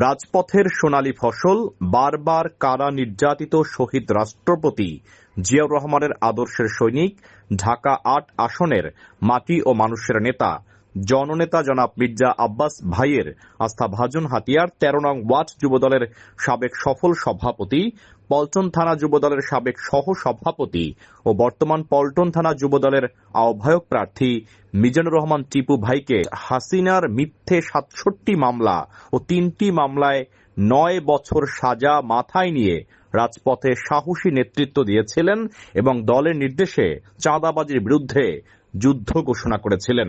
রাজপথের সোনালী ফসল, বারবার কারা নির্যাতিত শহীদ রাষ্ট্রপতি, জিয়াউর রহমানের আদর্শের সৈনিক, ঢাকা আট আসনের মাটি ও মানুষের নেতা জননেতা জনাব মির্জা আব্বাস ভাইয়ের আস্থাভাজন হাতিয়ার, তেরো নং ওয়ার্ড যুবদলের সাবেক সফল সভাপতি, পল্টন থানা যুবদলের সাবেক সহ সভাপতি ও বর্তমান পল্টন থানা যুবদলের আহ্বায়ক প্রার্থী মিজানুর রহমান টিপু ভাইকে হাসিনার মিথ্যে সাতষট্টি মামলা ও তিনটি মামলায় নয় বছর সাজা মাথায় নিয়ে রাজপথে সাহসী নেতৃত্ব দিয়েছিলেন এবং দলের নির্দেশে চাঁদাবাজির বিরুদ্ধে যুদ্ধ ঘোষণা করেছিলেন।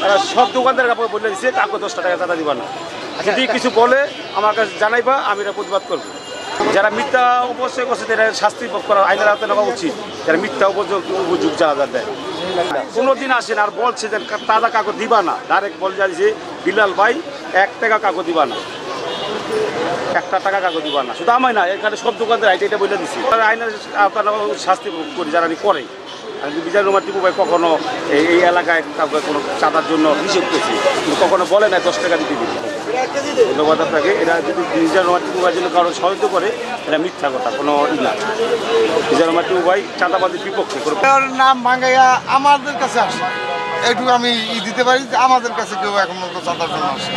তারা সব দোকানদার কাপড় বলে দিচ্ছে কাউকে দশটা টাকা চাঁদা দিবা না। যদি কিছু বলে, আমার কাছে জানাইবা, আমি এটা প্রতিবাদ করব। যারা মিথ্যা অবশ্যই করছে, তারা শাস্তি ভোগ করা আইনের হাতে নেওয়া উচিত। যারা মিথ্যা উপযোগ উপযোগ যারা দেয়। কোনোদিন আসেন আর বলছে যে তাজা কাগজ দিবা না। ডাইরেক্ট বল যাচ্ছে বিলাল ভাই, এক টাকা কাগজ দিবা না। একটা টাকা কাগজ দিবা না। শুধু আমায় না, এখানে সব দোকানদার আইটা এটা বলে দিচ্ছি আইনের আপনারা শাস্তি করি, যারা করে আর বিজয় রুমার টিপু ভাই কখনো এই এলাকায় কাউকে কোনো চাঁদার জন্য নিষেধ করছি। কিন্তু কখনো বলে না দশ টাকা দিতে দিবি ধন্যবাদ আপনাকে। এরা যদি নিজের রহমান টিপু ভাই জন্য কারও সহায়তা করে, এটা মিথ্যা কথা, কোনো ই না। নিজের রহমান টিপু ভাই চাঁদাবাদের বিপক্ষে নাম ভাঙ্গাইয়া আমাদের কাছে আসে। এইটুকু আমি দিতে পারি যে আমাদের কাছে কেউ এখন চাঁদার জন্য আসে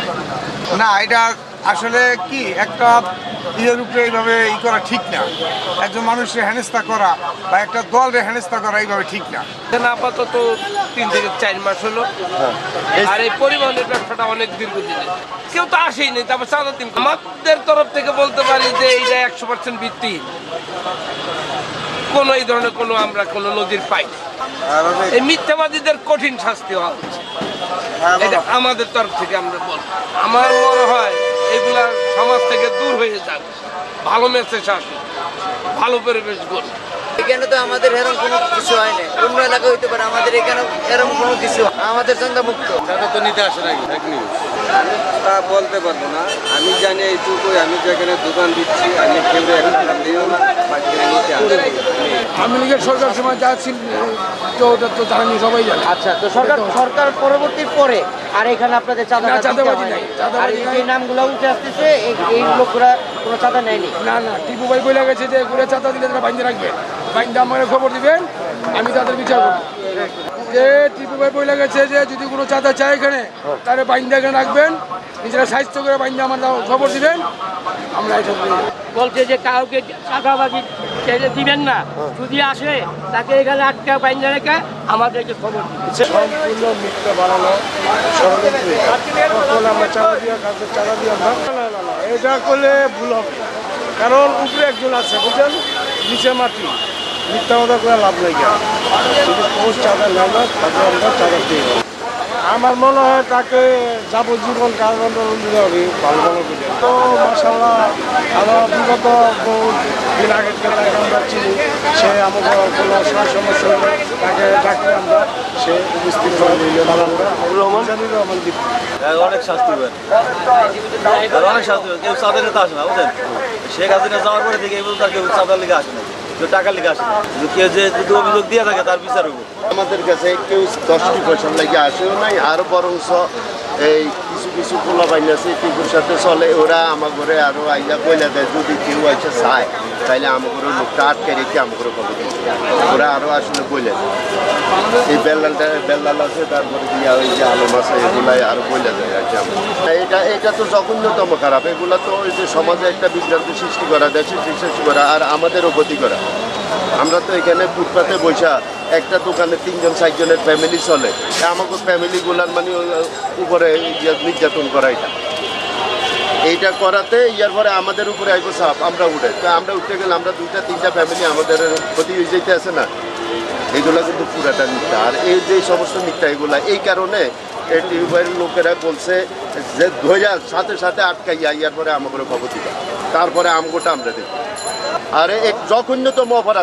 না, এটা আসলে কি একটা ইয়ের উপরে এইভাবে ই করা ঠিক না। একজন মানুষের হেনস্থা করা বা একটা দলের হেনস্থা করা এইভাবে ঠিক না। আপাতত তিন থেকে চার মাস হলো। আর এই পরিবহনের ব্যবসাটা অনেক দীর্ঘদিনের। কেউ তো আসেই নেই তারপর চাঁদা দিন আমাদের তরফ থেকে বলতে পারি যে এইটা একশো পার্সেন্ট ভিত্তি। কোনো এই ধরনের কোনো আমরা কোনো নদীর পাই না। এই মিথ্যাবাদীদের কঠিন শাস্তি হওয়া উচিত। এটা আমাদের তরফ থেকে আমরা বল আমার মনে হয় এগুলা সমাজ থেকে দূর হয়ে যাক। ভালো মেসেজ আসুক। ভালো পরিবেশ গড়ে এখানে তো আমাদের এরকম কোনো কিছু হয় না অন্য এলাকা হইতে পারে আমাদের এখানে এরকম কোনো কিছু। আমাদের চান্দা মুক্ত তা বলতে পারব না। আমি জানি এইটুকুই। আমি যেখানে দোকান দিচ্ছি আমি কেউ একটা দিও না বা কিনে নিতে আসি আওয়ামী সরকার সময় যা ছিল তো ওটা তো জানি সবাই জানে। আচ্ছা তো সরকার সরকার পরবর্তীর পরে আর এখানে আপনাদের চাঁদা চাঁদাবাজি নাই, চাঁদাবাজি আর এই যে নামগুলো উঠে আসতেছে এই- লোকরা কোনো চাঁদা নেয়নি। না না টিপু ভাই বলে গেছে যে ঘুরে চাঁদা দিলে তারা বাইন্দে রাখবে। বাইন্দে খবর দিবেন আমি তাদের বিচার করব। যে টিপু ভাই বলে গেছে যে যদি কোনো চাঁদা চায় এখানে তাহলে বাইন্দা এখানে রাখবেন নিজেরা স্বাস্থ্য করে বাইন্দা আমার খবর দিবেন আমরা এইসব করি। বলছে যে কাউকে চাঁদাবাজি ছেড়ে দিবেন না যদি আসে তাকে এখানে আটকা বাইন্দা রেখে আমাদেরকে খবর সম্পূর্ণ মিথ্যা আমরা চাঁদা দিয়ে কাউকে চাঁদা দিয়ে আমরা না, না, না, না, এটা করলে ভুল হবে। কারণ উপরে একজন আছে বুঝছেন নিচে মাটি। মিথ্যা কথা করে লাভ নেই কেন? যদি চাঁদা নেয় না তাকে আমরা চাঁদা দিয়ে আমার মনে হয় তাকে যাবজ্জীবন দিতে হবে ভালো ভালো করে। তো মাসাল্লাহ আমরা বিগত বহু দিন আগের থেকে তাকে আমরা চিনি সে আমাদের কোনো সমস্যা হলে তাকে ডাকি আমরা। সে উপস্থিত রহমান? রহমান দ্বীপ অনেক শাস্তি পায় অনেক শাস্তি কেউ চাঁদের নেতা আসে না বুঝলেন? শেখ হাসিনা যাওয়ার পরে থেকে এই পর্যন্ত কেউ চাঁদার লিগে আসে না টাকার লিগে আসে। কেউ যে যদি অভিযোগ দিয়ে থাকে, তার বিচার হব আমাদের কাছে কেউ দশটি পয়সার লাগে আসেও নাই, আরও বরংস এই কিছু কিছু পোলা বাইন আছে টিপুর সাথে চলে, ওরা আমার ঘরে আরও আইয়া কইলা দেয়, যদি কেউ আইসা চায় তাহলে আমার ঘরে লোকটা আটকে রেখে আমার ঘরে দিচ্ছে ওরা আরও আসলে কইলা দেয়। এই বেল্লালটা, বেল্লাল আছে, তারপরে দিয়া ওই যে আলম আছে, এগুলাই আরও কইলা আমার। এটা তো জঘন্যতম খারাপ। এগুলো তো ওই যে সমাজে একটা বিভ্রান্তি সৃষ্টি করা, দেশে সৃষ্টি করা আর আমাদেরও ক্ষতি করা। আমরা তো এখানে ফুটপাতে বৈশা একটা দোকানে তিনজন, চারজনের ফ্যামিলি চলে। আমাকে ফ্যামিলিগুলার মানে উপরে নির্যাতন করা এটা। এইটা করাতে ইয়ার পরে আমাদের উপরে আইব সাপ, আমরা উঠে। তো আমরা উঠতে গেলে আমরা দুইটা, তিনটা ফ্যামিলি আমাদের ক্ষতি হয়ে যেতে আছে না। এইগুলা কিন্তু পুরাটা মিথ্যা। আর এই যে সমস্ত মিথ্যা এগুলা, এই কারণে এই টিউবের লোকেরা বলছে যে ধৈর্য সাথে সাথে আটকাইয়া ইয়ার পরে আমাকে খবর দিবে। তারপরে আমগোটা আমরা দেখি আরে এক জঘন্যতম অপরাধ